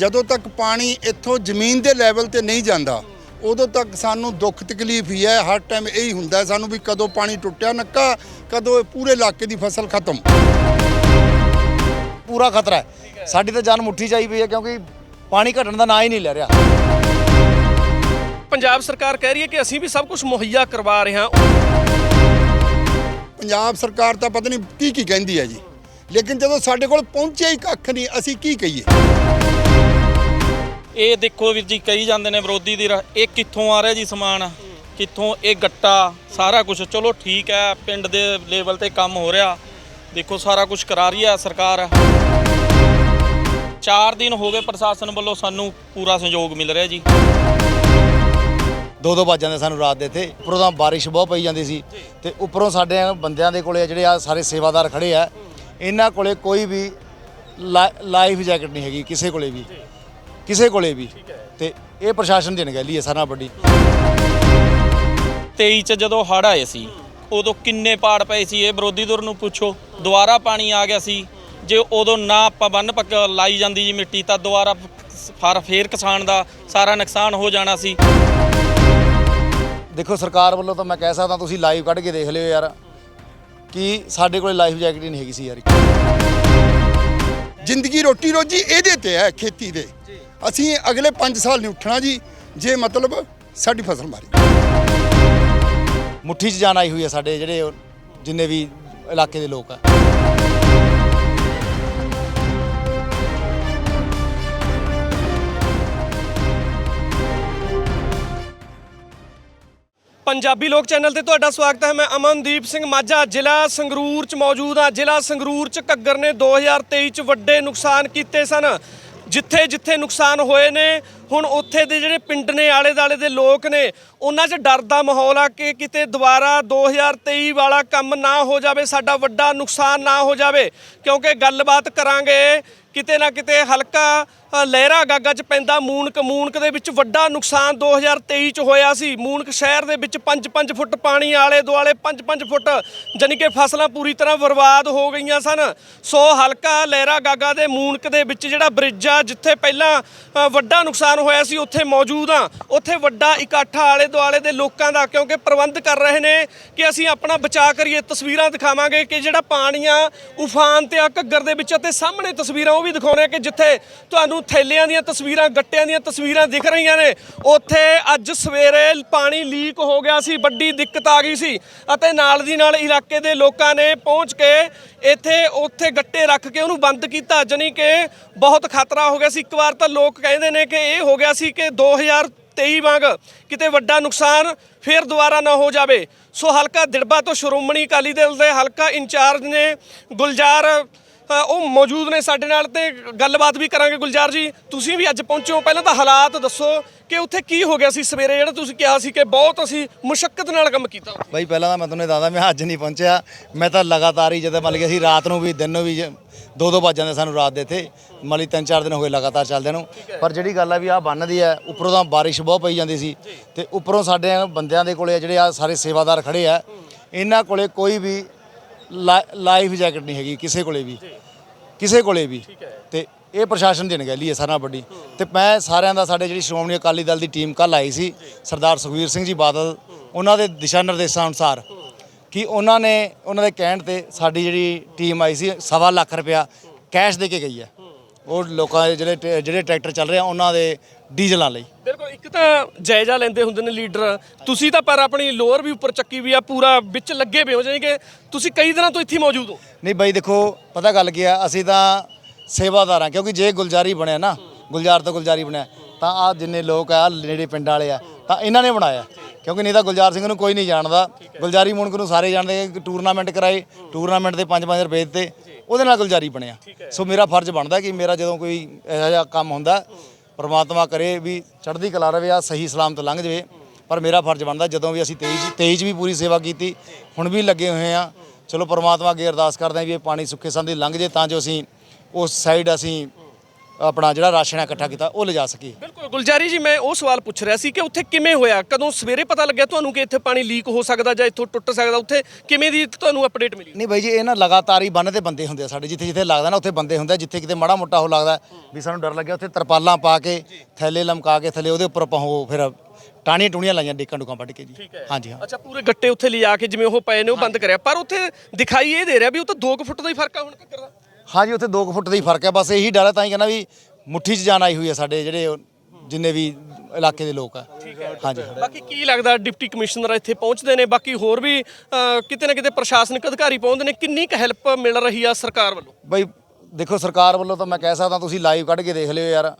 ਜਦੋਂ ਤੱਕ ਪਾਣੀ ਇੱਥੋਂ ਜ਼ਮੀਨ ਦੇ ਲੈਵਲ ਤੇ ਨਹੀਂ ਜਾਂਦਾ ਉਦੋਂ ਤੱਕ ਸਾਨੂੰ ਦੁੱਖ ਤਕਲੀਫ ਹੀ ਹੈ। ਹਰ ਟਾਈਮ ਇਹੀ ਹੁੰਦਾ ਸਾਨੂੰ ਵੀ ਕਦੋਂ ਪਾਣੀ ਟੁੱਟਿਆ ਨੱਕਾ ਕਦੋਂ ਇਹ ਪੂਰੇ ਇਲਾਕੇ ਦੀ ਫਸਲ ਖਤਮ। ਪੂਰਾ ਖਤਰਾ ਹੈ। ਸਾਡੀ ਤਾਂ ਜਾਨ ਮੁੱਠੀ ਚਾਈ ਪਈ ਹੈ ਕਿਉਂਕਿ ਪਾਣੀ ਘਟਣ ਦਾ ਨਾਂ ਹੀ ਨਹੀਂ ਲੈ ਰਿਹਾ। ਪੰਜਾਬ ਸਰਕਾਰ ਕਹਿ ਰਹੀ ਹੈ ਕਿ ਅਸੀਂ ਵੀ ਸਭ ਕੁਝ ਮੁਹੱਈਆ ਕਰਵਾ ਰਹੇ ਹਾਂ। ਪੰਜਾਬ ਸਰਕਾਰ ਤਾਂ ਪਤਾ ਨਹੀਂ ਕੀ ਕੀ ਕਹਿੰਦੀ ਹੈ ਜੀ। ਲੇਕਿਨ ਜਦੋਂ ਸਾਡੇ ਕੋਲ ਪਹੁੰਚਿਆ ਹੀ ਕੱਖ ਨਹੀਂ ਅਸੀਂ ਕੀ ਕਹੀਏ? ਇਹ ਦੇਖੋ ਵੀਰ ਜੀ ਕਹੀ ਜਾਂਦੇ ਨੇ ਵਿਰੋਧੀ ਦੀ ਇਹ ਕਿੱਥੋਂ ਆ ਰਿਹਾ ਜੀ ਸਮਾਨ? ਕਿੱਥੋਂ ਇਹ ਗੱਟਾ ਸਾਰਾ ਕੁਝ ਚਲੋ ਠੀਕ ਹੈ ਪਿੰਡ ਦੇ ਲੈਵਲ ਤੇ ਕੰਮ ਹੋ ਰਿਹਾ। ਦੇਖੋ ਸਾਰਾ ਕੁਝ ਕਰਾ ਰਹੀ ਹੈ ਸਰਕਾਰ। 4 ਦਿਨ ਹੋ ਗਏ ਪ੍ਰਸ਼ਾਸਨ ਵੱਲੋਂ ਸਾਨੂੰ ਪੂਰਾ ਸਹਿਯੋਗ ਮਿਲ ਰਿਹਾ ਜੀ। ਦੋ ਦੋ ਵੱਜ ਜਾਂਦੇ ਸਾਨੂੰ ਰਾਤ ਦੇ ਇੱਥੇ। ਉੱਪਰੋਂ ਤਾਂ ਬਾਰਿਸ਼ ਬਹੁਤ ਪਈ ਜਾਂਦੀ ਸੀ। ਤੇ ਉੱਪਰੋਂ ਸਾਡੇ ਬੰਦਿਆਂ ਦੇ ਕੋਲੇ ਜਿਹੜੇ ਆ ਸਾਰੇ ਸੇਵਾਦਾਰ ਖੜੇ ਆ। ਇਹਨਾਂ ਕੋਲੇ ਕੋਈ ਵੀ ਲਾਈਫ ਜੈਕਟ ਨਹੀਂ ਹੈਗੀ ਕਿਸੇ ਕੋਲੇ ਵੀ। ਕਿਸੇ ਕੋਲੇ ਵੀ। ਤੇ ਇਹ ਪ੍ਰਸ਼ਾਸਨ ਦੀ ਅਣਗਹਿਲੀ ਹੈ ਸਾਰਾ ਵੱਡੀ। 23 ਚ ਜਦੋਂ ਹੜ੍ਹ ਆਏ ਸੀ ਉਦੋਂ ਕਿੰਨੇ ਪਾੜ ਪਏ ਸੀ ਇਹ ਵਿਰੋਧੀ ਧਿਰ ਨੂੰ ਪੁੱਛੋ। ਦੁਬਾਰਾ ਪਾਣੀ ਆ ਗਿਆ ਸੀ। ਜੇ ਉਦੋਂ ਨਾ ਆਪਾਂ ਬੰਨ ਪੱਕ ਲਾਈ ਜਾਂਦੀ ਜੀ ਮਿੱਟੀ ਤਾਂ ਦੁਬਾਰਾ ਫਰ ਫੇਰ ਕਿਸਾਨ ਦਾ ਸਾਰਾ ਨੁਕਸਾਨ ਹੋ ਜਾਣਾ ਸੀ। ਦੇਖੋ ਸਰਕਾਰ ਵੱਲੋਂ ਤਾਂ ਮੈਂ ਕਹਿ ਸਕਦਾ ਤੁਸੀਂ ਲਾਈਵ ਕੱਢ ਕੇ ਦੇਖ ਲਿਓ ਯਾਰ ਕਿ ਸਾਡੇ ਕੋਲੇ ਲਾਈਫ ਜੈਕਟ ਹੀ ਨਹੀਂ ਹੈਗੀ ਸੀ ਯਾਰ। ਜ਼ਿੰਦਗੀ ਰੋਟੀ ਰੋਜੀ ਇਹਦੇ ਤੇ ਹੈ ਖੇਤੀ ਦੇ। ਅਸੀਂ ਅਗਲੇ 5 ਸਾਲ ਨਹੀਂ ਉੱਠਣਾ ਜੀ ਜੇ ਮਤਲਬ ਸਾਡੀ ਫਸਲ ਮਾਰੀ। ਮੁੱਠੀ 'ਚ ਜਾਨ ਆਈ ਹੋਈ ਹੈ ਸਾਡੇ ਜਿਹੜੇ ਜਿੰਨੇ ਵੀ ਇਲਾਕੇ ਦੇ ਲੋਕ ਆ। ਪੰਜਾਬੀ ਲੋਕ ਚੈਨਲ ਤੇ ਤੁਹਾਡਾ ਸਵਾਗਤ ਹੈ ਮੈਂ ਅਮਨਦੀਪ ਸਿੰਘ ਮਾਝਾ ਜ਼ਿਲ੍ਹਾ ਸੰਗਰੂਰ ਚ ਮੌਜੂਦ ਹਾਂ। ਜ਼ਿਲ੍ਹਾ ਸੰਗਰੂਰ ਚ ਘੱਗਰ ਨੇ 2023 ਚ ਵੱਡੇ ਨੁਕਸਾਨ ਕੀਤੇ ਸਨ। ਜਿੱਥੇ ਜਿੱਥੇ ਨੁਕਸਾਨ ਹੋਏ ਨੇ ਹੁਣ ਉੱਥੇ ਦੇ ਜਿਹੜੇ ਪਿੰਡ ਨੇ ਆਲੇ ਦਾਲੇ ਦੇ ਲੋਕ ਨੇ, ਉਹਨਾਂ 'ਚ ਡਰ ਦਾ ਮਾਹੌਲ ਆ ਕਿ ਕਿਤੇ ਦੁਬਾਰਾ 2023 ਵਾਲਾ ਕੰਮ ਨਾ ਹੋ ਜਾਵੇ, ਸਾਡਾ ਵੱਡਾ ਨੁਕਸਾਨ ਨਾ ਹੋ ਜਾਵੇ। ਕਿਉਂਕਿ ਗੱਲਬਾਤ ਕਰਾਂਗੇ, ਕਿਤੇ ਨਾ ਕਿਤੇ ਹਲਕਾ ਲਹਿਰਾ ਗਾਗਾ ਚ ਪੈਂਦਾ। ਮੂਨਕ ਮੂਨਕ ਦੇ ਵਿੱਚ ਵੱਡਾ ਨੁਕਸਾਨ 2023 ਚ ਹੋਇਆ ਸੀ। ਮੂਨਕ ਸ਼ਹਿਰ ਦੇ ਵਿੱਚ 5-5 ਫੁੱਟ ਪਾਣੀ ਆਲੇ ਦੁਆਲੇ 5-5 ਫੁੱਟ, ਜਾਣੀ ਕਿ ਫਸਲਾਂ ਪੂਰੀ ਤਰ੍ਹਾਂ ਬਰਬਾਦ ਹੋ ਗਈਆਂ ਸਨ। ਸੋ ਹਲਕਾ ਲਹਿਰਾ ਗਾਗਾ ਦੇ ਮੂਨਕ ਦੇ ਵਿੱਚ ਜਿਹੜਾ ਬ੍ਰਿਜ ਆ, ਜਿੱਥੇ ਪਹਿਲਾਂ ਵੱਡਾ ਨੁਕਸਾਨ ਹੋਇਆ ਸੀ, ਉੱਥੇ ਮੌਜੂਦ ਆ ਉੱਥੇ ਵੱਡਾ ਇਕੱਠਾ ਆਲੇ ਦੁਆਲੇ ਦੇ ਲੋਕਾਂ ਦਾ ਕਿਉਂਕਿ ਪ੍ਰਬੰਧ ਕਰ ਰਹੇ ਨੇ ਕਿ ਅਸੀਂ ਆਪਣਾ ਬਚਾਅ ਕਰੀਏ। ਤਸਵੀਰਾਂ ਦਿਖਾਵਾਂਗੇ ਕਿ ਜਿਹੜਾ ਪਾਣੀ ਆ ਉਫਾਨ ਤੇ ਆ ਘੱਗਰ ਦੇ ਵਿੱਚ ਅਤੇ ਸਾਹਮਣੇ ਤਸਵੀਰਾਂ ਉਹ ਵੀ ਦਿਖਾਉਣੇ ਕਿ ਜਿੱਥੇ ਤੁਹਾਨੂੰ ਥੈਲਿਆਂ ਦੀਆਂ ਤਸਵੀਰਾਂ, ਗੱਟਿਆਂ ਦੀਆਂ ਤਸਵੀਰਾਂ ਦਿਖ ਰਹੀਆਂ ਨੇ। ਉੱਥੇ ਅੱਜ ਸਵੇਰੇ ਪਾਣੀ ਲੀਕ ਹੋ ਗਿਆ ਸੀ, ਵੱਡੀ ਦਿੱਕਤ ਆ ਗਈ ਸੀ ਅਤੇ ਨਾਲ ਦੀ ਨਾਲ ਇਲਾਕੇ ਦੇ ਲੋਕਾਂ ਨੇ ਪਹੁੰਚ ਕੇ ਇੱਥੇ ਉੱਥੇ ਗੱਟੇ ਰੱਖ ਕੇ ਉਹਨੂੰ ਬੰਦ ਕੀਤਾ। ਜਾਣੀ ਕਿ ਬਹੁਤ ਖਤਰਾ ਹੋ ਗਿਆ ਸੀ। ਇੱਕ ਵਾਰ ਤਾਂ ਲੋਕ ਕਹਿੰਦੇ ਨੇ ਕਿ ਇਹ ਹੋ ਗਿਆ ਸੀ ਕਿ 2023 ਵਾਂਗ ਕਿਤੇ ਵੱਡਾ ਨੁਕਸਾਨ ਫੇਰ ਦੁਬਾਰਾ ਨਾ ਹੋ ਜਾਵੇ। ਸੋ ਹਲਕਾ ਦਿੜਬਾ ਤੋਂ ਸ਼੍ਰੋਮਣੀ ਅਕਾਲੀ ਦਲ ਦੇ ਹਲਕਾ ਇੰਚਾਰਜ ਨੇ ਗੁਲਜ਼ਾਰ ਉਹ ਮੌਜੂਦ ਨੇ ਸਾਡੇ ਨਾਲ ਤੇ ਗੱਲਬਾਤ ਵੀ ਕਰਾਂਗੇ ਗੁਲਜ਼ਾਰ ਜੀ। ਤੁਸੀਂ ਵੀ ਅੱਜ ਪਹੁੰਚੇ ਹੋ। ਪਹਿਲਾਂ ਤਾਂ ਹਾਲਾਤ ਦੱਸੋ ਕਿ ਉੱਥੇ ਕੀ ਹੋ ਗਿਆ ਸੀ ਸਵੇਰੇ? ਜਿਹੜਾ ਤੁਸੀਂ ਕਿਹਾ ਸੀ ਕਿ ਬਹੁਤ ਅਸੀਂ ਮੁਸ਼ਕਲ ਨਾਲ ਕੰਮ ਕੀਤਾ। ਬਾਈ ਪਹਿਲਾਂ ਤਾਂ ਮੈਂ ਤੁਹਾਨੂੰ ਦੱਸਦਾ ਮੈਂ ਅੱਜ ਨਹੀਂ ਪਹੁੰਚਿਆ। ਮੈਂ ਤਾਂ ਲਗਾਤਾਰ ਹੀ ਜਦੋਂ ਮੰਨ ਗਿਆ ਸੀ ਰਾਤ ਨੂੰ ਵੀ ਦਿਨ ਨੂੰ ਵੀ ਦੋ ਦੋ ਵੱਜ ਜਾਂਦੇ ਸਾਨੂੰ ਰਾਤ ਦੇ ਇੱਥੇ। ਮੰਨ ਲਈ ਤਿੰਨ ਚਾਰ ਦਿਨ ਹੋ ਗਏ ਲਗਾਤਾਰ ਚੱਲਦੇ ਨੂੰ। ਪਰ ਜਿਹੜੀ ਗੱਲ ਆ ਵੀ ਆ ਬੰਨਦੀ ਹੈ ਉੱਪਰੋਂ ਤਾਂ ਬਾਰਿਸ਼ ਬਹੁਤ ਪਈ ਜਾਂਦੀ ਸੀ। ਤੇ ਉੱਪਰੋਂ ਸਾਡੇ ਬੰਦਿਆਂ ਦੇ ਕੋਲੇ ਜਿਹੜੇ ਆ ਸਾਰੇ ਸੇਵਾਦਾਰ ਖੜੇ ਆ ਇਹਨਾਂ ਕੋਲੇ ਕੋਈ ਵੀ ਲਾਈਫ ਜੈਕਟ ਨਹੀਂ ਹੈਗੀ ਕਿਸੇ ਕੋਲੇ ਵੀ। ਕਿਸੇ ਕੋਲੇ ਵੀ। ਤੇ ਇਹ ਪ੍ਰਸ਼ਾਸਨ ਦੀ ਅਣਗਹਿਲੀ ਹੈ ਸਾਰਾ ਵੱਡੀ। ਤੇ ਮੈਂ ਸਾਰਿਆਂ ਦਾ ਸਾਡੇ ਜਿਹੜੀ ਸ਼੍ਰੋਮਣੀ ਅਕਾਲੀ ਦਲ ਦੀ ਟੀਮ ਕੱਲ ਆਈ ਸੀ ਸਰਦਾਰ ਸੁਖਵੀਰ ਸਿੰਘ ਜੀ ਬਾਦਲ ਉਹਨਾਂ ਦੇ ਦਿਸ਼ਾ ਨਿਰਦੇਸ਼ਾਂ ਅਨੁਸਾਰ ਕਿ ਉਹਨਾਂ ਨੇ ਉਹਨਾਂ ਦੇ ਕਹਿਣ ਤੇ ਸਾਡੀ ਜਿਹੜੀ ਟੀਮ ਆਈ ਸੀ ਸਵਾ ਲੱਖ ਰੁਪਇਆ ਕੈਸ਼ ਦੇ ਕੇ ਗਈ ਹੈ। ਉਹ ਲੋਕਾਂ ਦੇ ਜਿਹੜੇ ਜਿਹੜੇ ਟਰੈਕਟਰ ਚੱਲ ਰਹੇ ਆ ਉਹਨਾਂ ਦੇ ਡੀਜ਼ਲਾਂ ਲਈ। ਇੱਕ ਤਾਂ ਜਾਇਜ਼ਾ ਲੈਂਦੇ ਹੁੰਦੇ ਨੇ ਲੀਡਰ। ਤੁਸੀਂ ਤਾਂ ਪਰ ਆਪਣੀ ਲੋਅਰ ਵੀ ਉੱਪਰ ਚੱਕੀ ਵੀ ਆ ਪੂਰਾ ਵਿੱਚ ਲੱਗੇ ਪਏ ਹੋ ਜਾਨੀ ਕਿ ਤੁਸੀਂ ਕਈ ਦਿਨਾਂ ਤੋਂ ਇੱਥੇ ਮੌਜੂਦ ਹੋ। ਨਹੀਂ ਬਾਈ ਦੇਖੋ ਪਤਾ ਗੱਲ ਕੀ ਆ ਅਸੀਂ ਤਾਂ ਸੇਵਾਦਾਰ ਆ ਕਿਉਂਕਿ ਜੇ ਗੁਲਜ਼ਾਰੀ ਬਣਿਆ ਨਾ ਗੁਲਜ਼ਾਰ ਤੋਂ ਗੁਲਜ਼ਾਰੀ ਬਣਿਆ ਤਾਂ ਆ ਜਿੰਨੇ ਲੋਕ ਆ ਨੇੜੇ ਪਿੰਡ ਵਾਲੇ ਆ ਤਾਂ ਇਹਨਾਂ ਨੇ ਬਣਾਇਆ। ਕਿਉਂਕਿ ਨਹੀਂ ਤਾਂ ਗੁਲਜ਼ਾਰ ਸਿੰਘ ਨੂੰ ਕੋਈ ਨਹੀਂ ਜਾਣਦਾ। ਗੁਲਜ਼ਾਰੀ ਮੁਣਕ ਨੂੰ ਸਾਰੇ ਜਾਣਦੇ ਕਿ ਟੂਰਨਾਮੈਂਟ ਕਰਾਏ ਟੂਰਨਾਮੈਂਟ ਦੇ 5-5 ਰੁਪਏ ਦਿੱਤੇ ਉਹਦੇ ਨਾਲ ਗੁਲਜ਼ਾਰੀ ਬਣਿਆ। ਸੋ ਮੇਰਾ ਫਰਜ਼ ਬਣਦਾ ਕਿ ਮੇਰਾ ਜਦੋਂ ਕੋਈ ਇਹੋ ਜਿਹਾ ਕੰਮ ਹੁੰਦਾ ਪਰਮਾਤਮਾ ਕਰੇ ਵੀ ਚੜ੍ਹਦੀ ਕਲਾ ਰਵੇ ਆ ਸਹੀ ਸਲਾਮਤ ਲੰਘ ਜਾਵੇ। ਪਰ ਮੇਰਾ ਫਰਜ਼ ਬਣਦਾ ਜਦੋਂ ਵੀ ਅਸੀਂ 23 23 'ਚ ਵੀ ਪੂਰੀ ਸੇਵਾ ਕੀਤੀ, ਹੁਣ ਵੀ ਲੱਗੇ ਹੋਏ ਆ ਚਲੋ ਪਰਮਾਤਮਾ ਅੱਗੇ ਅਰਦਾਸ ਕਰਦੇ ਆ ਵੀ ਇਹ ਪਾਣੀ ਸੁੱਕੇ ਸੰਦੀ ਲੰਘ ਜੇ ਤਾਂ ਜੋ ਅਸੀਂ ਉਸ ਸਾਈਡ ਅਸੀਂ ਆਪਣਾ ਜਿਹੜਾ ਰਾਸ਼ਨ ਇਕੱਠਾ ਕੀਤਾ ਉਹ ਲਿਜਾ ਸਕੀਏ। ਬਿਲਕੁਲ ਗੁਲਜਾਰੀ ਜੀ ਮੈਂ ਉਹ ਸਵਾਲ ਪੁੱਛ ਰਿਹਾ ਸੀ ਕਿ ਉੱਥੇ ਕਿਵੇਂ ਹੋਇਆ? ਕਦੋਂ ਸਵੇਰੇ ਪਤਾ ਲੱਗਿਆ ਤੁਹਾਨੂੰ ਕਿ ਇੱਥੇ ਪਾਣੀ ਲੀਕ ਹੋ ਸਕਦਾ ਜਾਂ ਇੱਥੋਂ ਟੁੱਟ ਸਕਦਾ? ਉੱਥੇ ਕਿਵੇਂ ਦੀ ਤੁਹਾਨੂੰ ਅਪਡੇਟ ਮਿਲੀ? ਨਹੀਂ ਬਾਈ ਜੀ ਇਹ ਨਾ ਲਗਾਤਾਰ ਹੀ ਬੰਨ ਤੇ ਬੰਦੇ ਹੁੰਦੇ ਆ ਸਾਡੇ ਜਿੱਥੇ ਜਿੱਥੇ ਲੱਗਦਾ ਨਾ ਉੱਥੇ ਬੰਦੇ ਹੁੰਦੇ ਆ ਜਿੱਥੇ ਕਿਤੇ ਮਾੜਾ ਮੋਟਾ ਹੋ ਲੱਗਦਾ ਵੀ ਸਾਨੂੰ ਡਰ ਲੱਗਿਆ ਉੱਥੇ ਤਰਪਾਲਾਂ ਪਾ ਕੇ ਥੈਲੇ ਲਮਕਾ ਕੇ ਥੱਲੇ ਉਹਦੇ ਉੱਪਰ ਉਹ ਫਿਰ ਟਾਣੀਆਂ ਟੂਣੀਆਂ ਲਾਈਆਂ ਡੇਕਾਂ ਡੁਕਾਂ ਵੱਢ ਕੇ ਜੀ। ਹਾਂਜੀ ਹਾਂ। ਅੱਛਾ ਪੂਰੇ ਗੱਟੇ ਉੱਥੇ ਲਿਜਾ ਕੇ ਜਿਵੇਂ ਉਹ ਪਏ ਨੇ ਉਹ ਬੰਦ ਕਰਿਆ। ਪਰ ਉੱਥੇ ਦਿਖਾਈ ਇਹ ਦੇ ਰਿਹਾ ਵੀ ਉਹ ਤਾਂ 2 ਫੁੱਟ ਦਾ ਹੀ ਫ਼ਰਕ ਆ ਹੁਣ ਘੱਗਰ ਦਾ। ਹਾਂਜੀ ਉੱਥੇ 2 ਫੁੱਟ ਦਾ ਹੀ ਫ਼ਰਕ ਹੈ। ਬਸ ਇਹੀ ਡਰ ਹੈ ਤਾਂ ਹੀ ਕਹਿੰਦਾ ਵੀ ਮੁੱਠੀ 'ਚ ਜਾਨ ਆਈ ਹੋਈ ਹੈ ਸਾਡੇ ਜਿਹੜੇ ਜਿੰਨੇ ਵੀ ਇਲਾਕੇ ਦੇ ਲੋਕ ਆ। ਹਾਂਜੀ। ਬਾਕੀ ਕੀ ਲੱਗਦਾ ਡਿਪਟੀ ਕਮਿਸ਼ਨਰ ਇੱਥੇ ਪਹੁੰਚਦੇ ਨੇ? ਬਾਕੀ ਹੋਰ ਵੀ ਅਹ, ਕਿਤੇ ਨਾ ਕਿਤੇ ਪ੍ਰਸ਼ਾਸਨਿਕ ਅਧਿਕਾਰੀ ਪਹੁੰਚਦੇ ਨੇ। ਕਿੰਨੀ ਕੁ ਹੈਲਪ ਮਿਲ ਰਹੀ ਆ ਸਰਕਾਰ ਵੱਲੋਂ? ਬਈ ਦੇਖੋ ਸਰਕਾਰ ਵੱਲੋਂ ਤਾਂ ਮੈਂ ਕਹਿ ਸਕਦਾ ਤੁਸੀਂ ਲਾਈਵ ਕੱਢ ਕੇ ਦੇਖ ਲਿਓ ਯਾਰ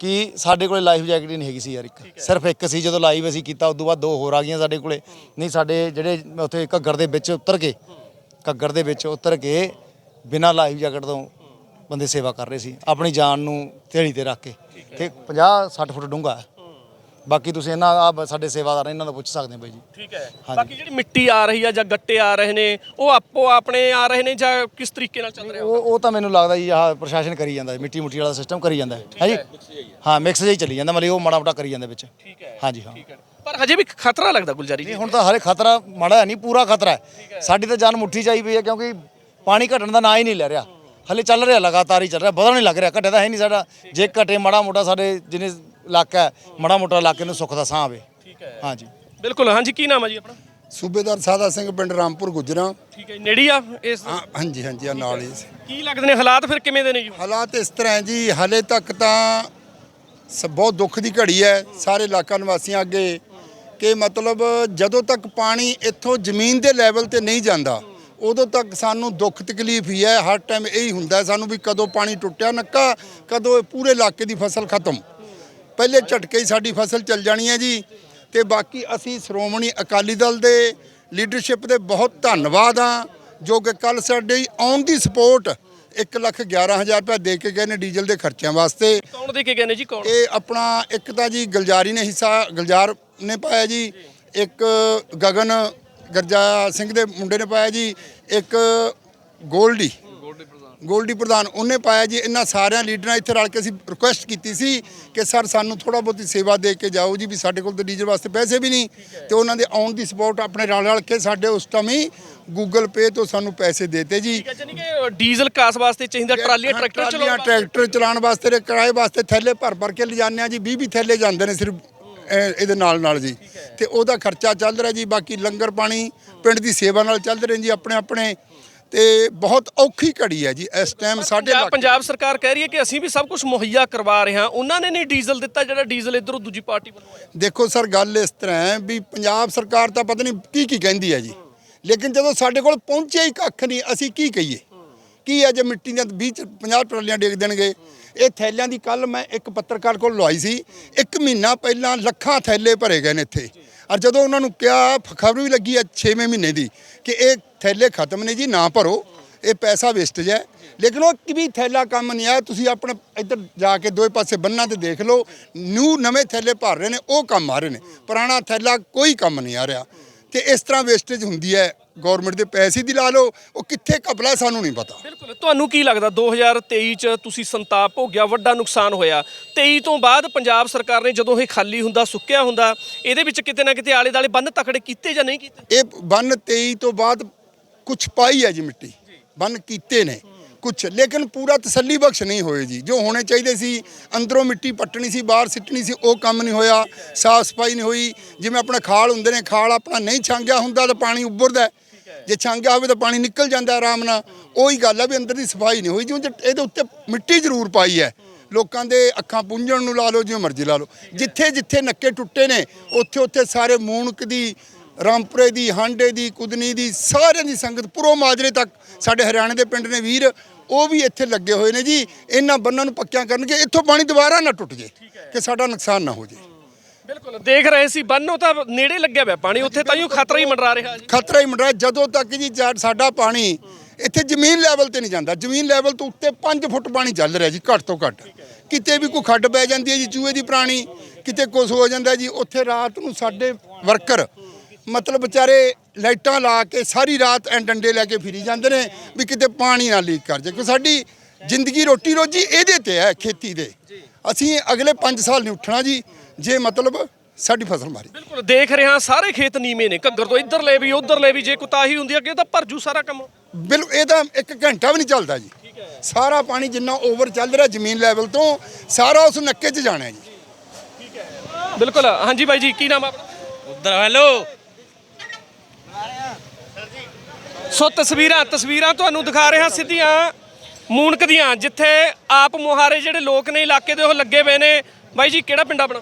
ਕਿ ਸਾਡੇ ਕੋਲੇ ਲਾਈਫ ਜੈਕਟ ਹੀ ਨਹੀਂ ਹੈਗੀ ਸੀ ਯਾਰ ਇੱਕ। ਸਿਰਫ ਇੱਕ ਸੀ ਜਦੋਂ ਲਾਈਵ ਅਸੀਂ ਕੀਤਾ ਉਦੋਂ ਬਾਅਦ ਦੋ ਹੋਰ ਆ ਗਈਆਂ ਸਾਡੇ ਕੋਲੇ। ਨਹੀਂ ਸਾਡੇ ਜਿਹੜੇ ਉੱਥੇ ਘੱਗਰ ਦੇ ਵਿੱਚ ਉਤਰ ਕੇ ਘੱਗਰ ਦੇ ਵਿੱਚ ਉਤਰ ਕੇ ਬਿਨਾਂ ਲਾਈਫ ਜੈਕਟ ਤੋਂ ਬੰਦੇ ਸੇਵਾ ਕਰ ਰਹੇ ਸੀ। ਆਪਣੀ ਜਾਨ ਨੂੰ ਥੇੜੀ ਤੇ ਰੱਖ ਕੇ। ਤੇ 50 60 ਫੁੱਟ ਡੂੰਘਾ ਹੈ। ਬਾਕੀ ਤੁਸੀਂ ਇਹਨਾਂ ਆ ਸਾਡੇ ਸੇਵਾਦਾਰ ਇਹਨਾਂ ਤੋਂ ਪੁੱਛ ਸਕਦੇ ਹੋ ਬਾਈ ਜੀ। ਠੀਕ ਹੈ। ਬਾਕੀ ਜਿਹੜੀ ਮਿੱਟੀ ਆ ਰਹੀ ਆ ਜਾਂ ਗੱਟੇ ਆ ਰਹੇ ਨੇ ਉਹ ਆਪੋ ਆਪਣੇ ਆ ਰਹੇ ਨੇ ਜਾਂ ਕਿਸ ਤਰੀਕੇ ਨਾਲ ਚੱਲ ਰਿਹਾ ਉਹ ਉਹ ਤਾਂ ਮੈਨੂੰ ਲੱਗਦਾ ਜੀ ਆਹ ਪ੍ਰਸ਼ਾਸਨ ਕਰੀ ਜਾਂਦਾ ਮਿੱਟੀ ਮੁੱਟੀ ਵਾਲਾ ਸਿਸਟਮ ਕਰੀ ਜਾਂਦਾ ਹੈ। ਜੀ ਹਾਂ। ਮਿਕਸ ਜਿਹਾ ਚੱਲੀ ਜਾਂਦਾ ਮਤਲਬ ਉਹ ਮਾੜਾ ਮੋਟਾ ਕਰੀ ਜਾਂਦਾ ਵਿੱਚ। ਠੀਕ ਹੈ। ਹਾਂਜੀ ਹਾਂ। ਪਰ ਹਜੇ ਵੀ ਖਤਰਾ ਲੱਗਦਾ ਗੁਲਜਾਰੀ ਜੀ। ਹੁਣ ਤਾਂ ਹਰੇ ਖਤਰਾ ਮਾੜਾ ਹੈ ਨਹੀਂ ਪੂਰਾ ਖਤਰਾ ਹੈ। ਸਾਡੀ ਤਾਂ ਜਾਨ ਮੁੱਠੀ ਚਾਈ ਪਈ ਹੈ ਕਿਉਂਕਿ ਪਾਣੀ ਘਟਣ ਦਾ ਨਾਂ ਹੀ ਨਹੀਂ ਲੈ ਰਿਹਾ। ਹਲੇ ਚੱਲ ਰਿਹਾ ਲਗਾਤਾਰ ਹੀ ਚੱਲ ਰਿਹਾ ਬਦਲ ਨਹੀਂ ਲੱਗ ਰਿਹਾ ਘਟੇ ਤਾਂ ਹੈ ਨਹੀਂ ਸਾਡਾ। ਜੇ ਘਟੇ ਮਾੜਾ ਮੋਟਾ ਸਾਡੇ ਜਿਹਨੇ ਇਲਾਕਾ ਹੈ ਮਾੜਾ ਮੋਟਾ ਇਲਾਕੇ ਨੂੰ ਸੁੱਖ ਦਾ ਸਾਹ ਆਵੇ। ਠੀਕ ਹੈ। ਹਾਂਜੀ। ਬਿਲਕੁਲ ਹਾਂਜੀ ਕੀ ਨਾਮ ਹੈ ਜੀ ਆਪਣਾ? ਸੂਬੇਦਾਰ ਸਾਦਾ ਸਿੰਘ ਪਿੰਡ ਰਾਮਪੁਰ ਗੁਜਰਾ। ਠੀਕ ਹੈ ਨੇੜੀ ਆ ਇਸ? ਹਾਂ ਹਾਂਜੀ ਹਾਂਜੀ ਆ ਨਾਲ ਹੀ। ਸੀ। ਕੀ ਲੱਗਦੇ ਨੇ ਹਾਲਾਤ ਫਿਰ ਕਿਵੇਂ ਦੇ ਨੇ ਜੀ? ਹਾਲਾਤ ਇਸ ਤਰ੍ਹਾਂ ਹੈ ਜੀ ਹਲੇ ਤੱਕ ਤਾਂ ਸ- ਬਹੁਤ ਦੁੱਖ ਦੀ ਘੜੀ ਹੈ ਸਾਰੇ ਇਲਾਕਾ ਨਿਵਾਸੀਆਂ ਅੱਗੇ। ਕਿ ਮਤਲਬ ਜਦੋਂ ਤੱਕ ਪਾਣੀ ਇੱਥੋਂ ਜ਼ਮੀਨ ਦੇ ਲੈਵਲ ਤੇ ਨਹੀਂ ਜਾਂਦਾ ਉਦੋਂ ਤੱਕ ਸਾਨੂੰ ਦੁੱਖ ਤਕਲੀਫ ਹੀ ਹੈ ਹਰ ਟਾਈਮ ਇਹੀ ਹੁੰਦਾ ਸਾਨੂੰ ਵੀ ਕਦੋਂ ਪਾਣੀ ਟੁੱਟਿਆ ਨੱਕਾ ਕਦੋਂ ਪੂਰੇ ਇਲਾਕੇ ਦੀ ਫਸਲ ਖਤਮ। ਪਹਿਲੇ ਝਟਕੇ ਹੀ ਸਾਡੀ ਫਸਲ ਚੱਲ ਜਾਣੀ ਹੈ ਜੀ ਤੇ ਬਾਕੀ ਅਸੀਂ ਸ਼੍ਰੋਮਣੀ ਅਕਾਲੀ ਦਲ ਦੇ ਲੀਡਰਸ਼ਿਪ ਦੇ ਬਹੁਤ ਧੰਨਵਾਦ ਆ ਜੋ ਕਿ ਕੱਲ ਸਾਡੇ ਆਉਣ ਦੀ ਸਪੋਰਟ 1 ਲੱਖ 11000 ਰੁਪਏ ਦੇ ਕੇ ਗਏ ਨੇ ਡੀਜ਼ਲ ਦੇ ਖਰਚਿਆਂ ਵਾਸਤੇ। ਕੌਣ ਦੇ ਕੇ ਗਏ ਨੇ ਜੀ ਕੌਣ? ਇਹ ਆਪਣਾ ਇੱਕ ਤਾਂ ਜੀ ਗੁਲਜਾਰੀ ਨੇ ਹਿੱਸਾ ਗੁਲਜ਼ਾਰ ਨੇ ਪਾਇਆ ਜੀ ਇੱਕ ਗਗਨ ਗਰਜਾ ਸਿੰਘ ਦੇ ਮੁੰਡੇ ਨੇ ਪਾਇਆ ਜੀ ਇੱਕ ਗੋਲਡੀ। ਗੋਲਡੀ ਪ੍ਰਧਾਨ ਉਹਨੇ ਪਾਇਆ ਜੀ ਇਹਨਾਂ ਸਾਰਿਆਂ ਲੀਡਰਾਂ ਇੱਥੇ ਰਲ ਕੇ ਅਸੀਂ ਰਿਕੁਐਸਟ ਕੀਤੀ ਸੀ ਕਿ ਸਰ ਸਾਨੂੰ ਥੋੜਾ ਬਹੁਤੀ ਸੇਵਾ ਦੇ ਕੇ ਜਾਓ ਜੀ ਵੀ ਸਾਡੇ ਕੋਲ ਤਾਂ ਡੀਜ਼ਲ ਵਾਸਤੇ ਪੈਸੇ ਵੀ ਨਹੀਂ ਤੇ ਉਹਨਾਂ ਦੇ ਆਉਣ ਦੀ ਸਪੋਰਟ ਆਪਣੇ ਰਲ ਰਲ ਕੇ ਸਾਡੇ ਉਸ ਟਾਈਮ ਹੀ ਗੂਗਲ ਪੇ ਤੋਂ ਸਾਨੂੰ ਪੈਸੇ ਦੇਤੇ ਜੀ। ਡੀਜ਼ਲ ਕਾਸ ਵਾਸਤੇ ਚਾਹੀਦਾ ਟਰਾਲੀਆਂ ਟਰੈਕਟਰ ਚਲਾਉਣ ਟਰੈਕਟਰ ਚਲਾਉਣ ਵਾਸਤੇ ਕਿਰਾਏ ਵਾਸਤੇ ਥੈਲੇ ਭਰ ਭਰ ਕੇ ਲਿਜਾਣੇ ਆ ਜੀ 20 20 ਥੈਲੇ ਜਾਂਦੇ ਨੇ ਸਿਰਫ। ਇਹਦੇ ਨਾਲ ਨਾਲ ਜੀ। ਤੇ ਉਹਦਾ ਖਰਚਾ ਚੱਲ ਰਿਹਾ ਜੀ ਬਾਕੀ ਲੰਗਰ ਪਾਣੀ ਪਿੰਡ ਦੀ ਸੇਵਾ ਨਾਲ ਚੱਲ ਰਹੇ ਜੀ ਆਪਣੇ ਆਪਣੇ। ਤੇ ਬਹੁਤ ਔਖੀ ਘੜੀ ਹੈ ਜੀ ਇਸ ਟਾਈਮ ਸਾਡੇ ਪੰਜਾਬ ਸਰਕਾਰ ਕਹਿ ਰਹੀ ਹੈ ਕਿ ਅਸੀਂ ਵੀ ਸਭ ਕੁਝ ਮੁਹੱਈਆ ਕਰਵਾ ਰਹੇ ਹਾਂ। ਉਹਨਾਂ ਨੇ ਨਹੀਂ ਡੀਜ਼ਲ ਦਿੱਤਾ ਜਿਹੜਾ ਡੀਜ਼ਲ ਇਧਰੋਂ ਦੂਜੀ ਪਾਰਟੀ ਵੱਲੋਂ ਆਇਆ। ਦੇਖੋ ਸਰ ਗੱਲ ਇਸ ਤਰ੍ਹਾਂ ਹੈ ਵੀ ਪੰਜਾਬ ਸਰਕਾਰ ਤਾਂ ਪਤਾ ਨਹੀਂ ਕੀ ਕੀ ਕਹਿੰਦੀ ਹੈ ਜੀ। ਲੇਕਿਨ ਜਦੋਂ ਸਾਡੇ ਕੋਲ ਪਹੁੰਚਿਆ ਹੀ ਕੱਖ ਨਹੀਂ ਅਸੀਂ ਕੀ ਕਹੀਏ? ਕੀ ਹੈ ਜੇ ਮਿੱਟੀ ਦੀਆਂ 20 50 ਟਰਾਲੀਆਂ ਡੇਗ ਦੇਣਗੇ? ਇਹ ਥੈਲਿਆਂ ਦੀ ਕੱਲ ਮੈਂ ਇੱਕ ਪੱਤਰਕਾਰ ਕੋਲ ਲਵਾਈ ਸੀ। ਇੱਕ ਮਹੀਨਾ ਪਹਿਲਾਂ ਲੱਖਾਂ ਥੈਲੇ ਭਰੇ ਗਏ ਨੇ ਇੱਥੇ। ਔਰ ਜਦੋਂ ਉਹਨਾਂ ਨੂੰ ਕਿਹਾ, ਖਬਰ ਵੀ ਲੱਗੀ ਹੈ 6ਵੇਂ ਮਹੀਨੇ ਦੀ ਕਿ ਇਹ ਥੈਲੇ ਖਤਮ ਨੇ ਜੀ, ਨਾ ਭਰੋ। ਇਹ ਪੈਸਾ ਵੇਸਟੇਜ ਹੈ ਲੇਕਿਨ ਉਹ ਕਿ ਵੀ ਥੈਲਾ ਕੰਮ ਨਹੀਂ ਆਇਆ, ਤੁਸੀਂ ਆਪਣੇ ਇੱਧਰ ਜਾ ਕੇ ਦੋਵੇਂ ਪਾਸੇ ਬੰਨਾਂ ਤੇ ਦੇਖ ਲਓ। ਨਿਊ ਨਵੇਂ ਥੈਲੇ ਭਰ ਰਹੇ ਨੇ, ਉਹ ਕੰਮ ਆ ਰਹੇ ਨੇ। ਪੁਰਾਣਾ ਥੈਲਾ ਕੋਈ ਕੰਮ ਨਹੀਂ ਆ ਰਿਹਾ। ਤੇ ਇਸ ਤਰ੍ਹਾਂ ਵੇਸਟੇਜ ਹੁੰਦੀ ਹੈ। ਗਵਰਨਮੈਂਟ ਦੇ ਪੈਸੇ ਦੀ ਲਾ ਲਓ ਉਹ ਕਿੱਥੇ ਕਪਲਾ ਸਾਨੂੰ ਨਹੀਂ ਪਤਾ। ਬਿਲਕੁਲ ਤੁਹਾਨੂੰ ਕੀ ਲੱਗਦਾ 2023 ਚ ਤੁਸੀਂ ਸੰਤਾਪ ਭੋਗਿਆ ਵੱਡਾ ਨੁਕਸਾਨ ਹੋਇਆ। 23 ਤੋਂ ਬਾਅਦ ਪੰਜਾਬ ਸਰਕਾਰ ਨੇ ਜਦੋਂ ਇਹ ਖਾਲੀ ਹੁੰਦਾ ਸੁੱਕਿਆ ਹੁੰਦਾ ਇਹਦੇ ਵਿੱਚ ਕਿਤੇ ਨਾ ਕਿਤੇ ਆਲੇ ਦਾਲੇ ਬੰਨ ਤਕੜੇ ਕੀਤੇ ਜਾਂ ਨਹੀਂ ਕੀਤੇ? ਇਹ ਬੰਨ 23 ਤੋਂ ਬਾਅਦ ਕੁਝ ਪਾਈ ਹੈ ਜੀ ਮਿੱਟੀ। ਬੰਨ ਕੀਤੇ ਨੇ ਕੁਝ ਲੇਕਿਨ ਪੂਰਾ ਤਸੱਲੀ ਬਖਸ਼ ਨਹੀਂ ਹੋਏ ਜੀ। ਜੋ ਹੋਣੇ ਚਾਹੀਦੇ ਸੀ ਅੰਦਰੋਂ ਮਿੱਟੀ ਪੱਟਣੀ ਸੀ ਬਾਹਰ ਸਿੱਟਣੀ ਸੀ ਉਹ ਕੰਮ ਨਹੀਂ ਹੋਇਆ ਸਾਫ਼ ਸਫ਼ਾਈ ਨਹੀਂ ਹੋਈ। ਜਿਵੇਂ ਆਪਣੇ ਖਾਲ ਹੁੰਦੇ ਨੇ ਖਾਲ ਆਪਣਾ ਨਹੀਂ ਛਾਂਗਿਆ ਹੁੰਦਾ ਤਾਂ ਪਾਣੀ ਉੱਭਰਦਾ ਹੈ। ਜੇ ਛਾਂਗਿਆ ਹੋਵੇ ਤਾਂ ਪਾਣੀ ਨਿਕਲ ਜਾਂਦਾ ਆਰਾਮ ਨਾਲ। ਉਹੀ ਗੱਲ ਹੈ ਵੀ ਅੰਦਰ ਦੀ ਸਫ਼ਾਈ ਨਹੀਂ ਹੋਈ ਜਿਉਂ ਇਹਦੇ ਉੱਤੇ ਮਿੱਟੀ ਜ਼ਰੂਰ ਪਾਈ ਹੈ। ਲੋਕਾਂ ਦੇ ਅੱਖਾਂ ਪੁੰਝਣ ਨੂੰ ਲਾ ਲਓ ਜਿਵੇਂ ਮਰਜ਼ੀ ਲਾ ਲਓ। ਜਿੱਥੇ ਜਿੱਥੇ ਨੱਕੇ ਟੁੱਟੇ ਨੇ ਉੱਥੇ ਉੱਥੇ ਸਾਰੇ ਮੂਣਕ ਦੀ ਰਾਮਪੁਰੇ ਦੀ ਹਾਂਡੇ ਦੀ ਕੁਦਨੀ ਦੀ ਸਾਰਿਆਂ ਦੀ ਸੰਗਤ ਪੁਰੋ ਮਾਜਰੇ ਤੱਕ ਸਾਡੇ ਹਰਿਆਣੇ ਦੇ ਪਿੰਡ ਨੇ ਵੀਰ ਉਹ ਵੀ ਇੱਥੇ ਲੱਗੇ ਹੋਏ ਨੇ ਜੀ। ਇਹਨਾਂ ਬੰਨਾਂ ਨੂੰ ਪੱਕਿਆਂ ਕਰਨਗੇ ਇੱਥੋਂ ਪਾਣੀ ਦੁਬਾਰਾ ਨਾ ਟੁੱਟ ਜੇ ਕਿ ਸਾਡਾ ਨੁਕਸਾਨ ਨਾ ਹੋ ਜੇ। ਬਿਲਕੁਲ, ਦੇਖ ਰਹੇ ਸੀ ਬੰਨੋ ਤਾਂ ਨੇੜੇ ਲੱਗਿਆ ਪਿਆ ਪਾਣੀ, ਉੱਥੇ ਤਾਂ ਹੀ ਖਤਰਾ ਹੀ ਮੰਡਰਾ ਰਿਹਾ ਜੀ। ਖਤਰਾ ਹੀ ਮੰਡਰਾ, ਜਦੋਂ ਤੱਕ ਜੀ ਜਾ- ਸਾਡਾ ਪਾਣੀ ਇੱਥੇ ਜ਼ਮੀਨ ਲੈਵਲ ਤੇ ਨਹੀਂ ਜਾਂਦਾ, ਜ਼ਮੀਨ ਲੈਵਲ ਤੋਂ ਉੱਤੇ 5 ਫੁੱਟ ਪਾਣੀ ਚੱਲ ਰਿਹਾ ਜੀ, ਘੱਟ ਤੋਂ ਘੱਟ। ਕਿਤੇ ਵੀ ਕੋਈ ਖੱਡ ਪੈ ਜਾਂਦੀ ਹੈ ਜੀ, ਚੂਹੇ ਦੀ ਪ੍ਰਾਣੀ, ਕਿਤੇ ਕੁਝ ਹੋ ਜਾਂਦਾ ਜੀ, ਉੱਥੇ ਰਾਤ ਨੂੰ ਸਾਡੇ ਵਰਕਰ, ਮਤਲਬ ਵਿਚਾਰੇ ਲਾਈਟਾਂ ਲਾ ਕੇ ਸਾਰੀ ਰਾਤ ਐਂ ਡੰਡੇ ਲੈ ਕੇ ਫਿਰੀ ਜਾਂਦੇ ਨੇ ਵੀ ਕਿਤੇ ਪਾਣੀ ਨਾ ਲੀਕ ਕਰ ਜਾਏ, ਕਿਉਂਕਿ ਸਾਡੀ ਜ਼ਿੰਦਗੀ ਰੋਟੀ ਰੋਜੀ ਇਹਦੇ ਤੇ ਹੈ ਖੇਤੀ ਦੇ। ਅਸੀਂ ਅਗਲੇ 5 ਸਾਲ ਨਹੀਂ ਉੱਠਣਾ ਜੀ ਜੇ ਮਤਲਬ ਸਾਡੀ ਫਸਲ ਮਾਰੀ। ਬਿਲਕੁਲ ਦੇਖ ਰਿਹਾ ਸਾਰੇ ਖੇਤ ਨੀਵੇਂ ਨੇ ਘੱਗਰ ਤੋਂ ਇੱਧਰ ਲੈ ਵੀ ਉੱਧਰ ਲੈ ਵੀ ਜੇ ਕੁਤਾਹੀ ਹੁੰਦੀ ਕਿ ਤਾਂ ਭਰਜੂ ਸਾਰਾ ਕੰਮ। ਬਿਲ ਇਹ ਤਾਂ ਇੱਕ ਘੰਟਾ ਵੀ ਨਹੀਂ ਚੱਲਦਾ ਜੀ। ਸਾਰਾ ਪਾਣੀ ਜਿੰਨਾ ਓਵਰ ਚੱਲ ਰਿਹਾ ਜ਼ਮੀਨ ਲੈਵਲ ਤੋਂ ਸਾਰਾ ਉਸ ਨੱਕੇ 'ਚ ਜਾਣਾ ਜੀ। ਬਿਲਕੁਲ ਹਾਂਜੀ ਬਾਈ ਜੀ ਕੀ ਨਾਮ ਆ ਆਪਣਾ? ਉਧਰ ਹੈਲੋ। ਸੋ ਤਸਵੀਰਾਂ ਤਸਵੀਰਾਂ ਤੁਹਾਨੂੰ ਦਿਖਾ ਰਿਹਾ ਸਿੱਧੀਆਂ ਮੂਨਕ ਦੀਆਂ ਜਿੱਥੇ ਆਪ ਮੁਹਾਰੇ ਜਿਹੜੇ ਲੋਕ ਨੇ ਇਲਾਕੇ ਦੇ ਉਹ ਲੱਗੇ ਪਏ ਨੇ। ਬਾਈ ਜੀ ਕਿਹੜਾ ਪਿੰਡ ਆਪਣਾ?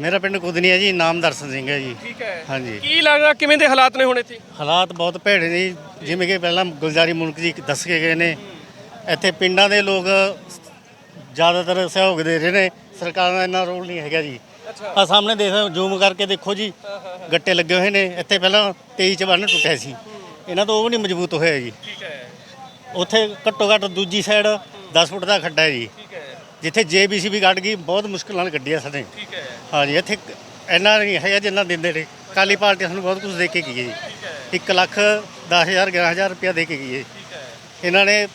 ਮੇਰਾ ਪਿੰਡ ਕੁਦਨੀ ਹੈ ਜੀ ਨਾਮ ਦਰਸ਼ਨ ਸਿੰਘ ਹੈ ਜੀ। ਠੀਕ ਹੈ। ਹਾਂਜੀ। ਕੀ ਲੱਗਦਾ ਕਿਵੇਂ ਦੇ ਹਾਲਾਤ ਨੇ ਹੁਣ ਇੱਥੇ? ਹਾਲਾਤ ਬਹੁਤ ਭੈੜੇ ਨੇ ਜੀ। ਜਿਵੇਂ ਕਿ ਪਹਿਲਾਂ ਗੁਲਜ਼ਾਰੀ ਮੁਲਕ ਜੀ ਦੱਸ ਕੇ ਗਏ ਨੇ। ਇੱਥੇ ਪਿੰਡਾਂ ਦੇ ਲੋਕ ਜ਼ਿਆਦਾਤਰ ਸਹਿਯੋਗ ਦੇ ਰਹੇ ਨੇ। ਸਰਕਾਰ ਦਾ ਇੰਨਾ ਰੋਲ ਨਹੀਂ ਹੈਗਾ ਜੀ। ਆ ਸਾਹਮਣੇ ਦੇਖ ਜ਼ੂਮ ਕਰਕੇ ਦੇਖੋ ਜੀ। ਗੱਟੇ ਲੱਗੇ ਹੋਏ ਨੇ। ਇੱਥੇ ਪਹਿਲਾਂ 23 ਚ ਬੰਨ ਟੁੱਟਿਆ ਸੀ। ਇਹਨਾਂ ਤੋਂ ਉਹ ਵੀ ਨਹੀਂ ਮਜ਼ਬੂਤ ਹੋਇਆ ਜੀ। ਠੀਕ ਹੈ। ਉੱਥੇ ਘੱਟੋ ਘੱਟ ਦੂਜੀ ਸਾਈਡ 10 ਫੁੱਟ ਦਾ ਖੱਡਾ ਹੈ ਜੀ। ਜਿੱਥੇ ਜੇਬੀਸੀ ਵੀ ਕੱਢ ਗਈ ਬਹੁਤ ਮੁਸ਼ਕਿਲ ਨਾਲ ਕੱਢੀ ਆ ਸਾਡੇ ਠੀਕ ਹੈ। ਹਾਂਜੀ ਇੱਥੇ ਇੰਨਾ ਨਹੀਂ ਹੈਗਾ ਜਿੰਨਾ ਦਿੰਦੇ ਨੇ। ਕਾਲੀ ਪਾਰਟੀ ਸਾਨੂੰ ਬਹੁਤ ਕੁਝ ਦੇ ਕੇ ਗਈ ਹੈ ਜੀ। 1 ਲੱਖ 10000 11000 ਰੁਪਇਆ ਦੇ ਕੇ ਗਈ ਹੈ। ਇਹਨਾਂ ਨੇ